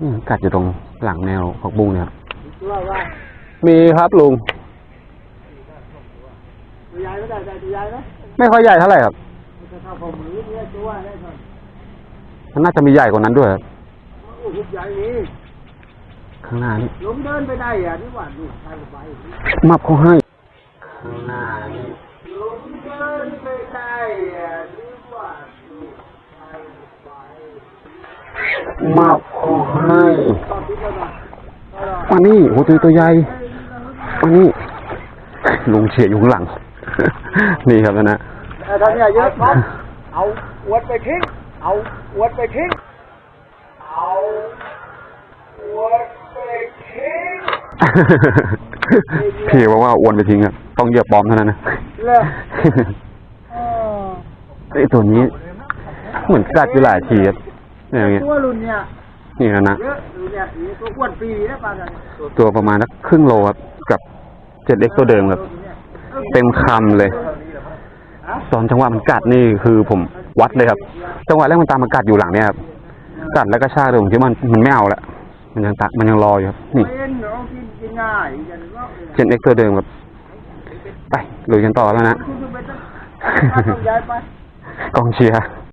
นี่กัดอยู่ตรงหลังแนวผักบุ้งเนี่ยครับตัวว่ามีครับลุงตัวใหญ่ไม่ได้ได้ตัวใหญ่ไหมไม่ค่อยใหญ่เท่าไหร่ครับมันจะเท่าผมมือเนี่ยตัวได้ก่อนมันน่าจะมีใหญ่กว่านั้นด้วยครับโอ้โหใหญ่นี่ข้างหน้านี่ลงเดินไปได้อะนี่หว่าลูกชายผมไปมับเขาให้ข้างหน้านี่ลงเดินไปได้อะนี่หว่าลูกชายผมไป มับเขาให้ตอนที่จะมาก็รอมานี่โอ้ตัวตัวใหญ่มานี่ลุงเฉียอยู่ข้างหลัง นี่ครับนะแต่ทำเนี่ยเยอะครับเอาอวดไปทิ้งเอาอวดไปทิ้งเอาอวดไปทิ้งพี่บอกว่าอวนไปทิ้งอะต้องเหยียบปลอมเท่านั้นนะเลยเออไอตัวนี้ เหมือนกัดอยู่หลายทีครับ เนี่ยอย่างเงี้ยตัวรุ่นเนี่ยนี่นะนะเยอะรุ่นเนี่ยนี่ตัวอ้วนปีนะปลาเนี่ยตัวประมาณนักครึ่งโลครับกับเจ็ดเล็กตัวเดิมครับเต็มคำเลย ตอนจังหวะมันกัดนี่คือผมวัดเลยครับ จังหวะแรกมันตามมากัดอยู่หลังเนี่ยครับกัดแล้วก็ชากเลยผมคิดว่ามันมันไม่เอาละมันยังตะมันยังรออยู่ครับนี่เป็นน้องกินกินง่ายอย่างนี้ก็เจ็ดเล็กตัวเดิมครับไปลุยกันต่อแล้วนะคุณจะไปต้องย้ายไปกองเชียร์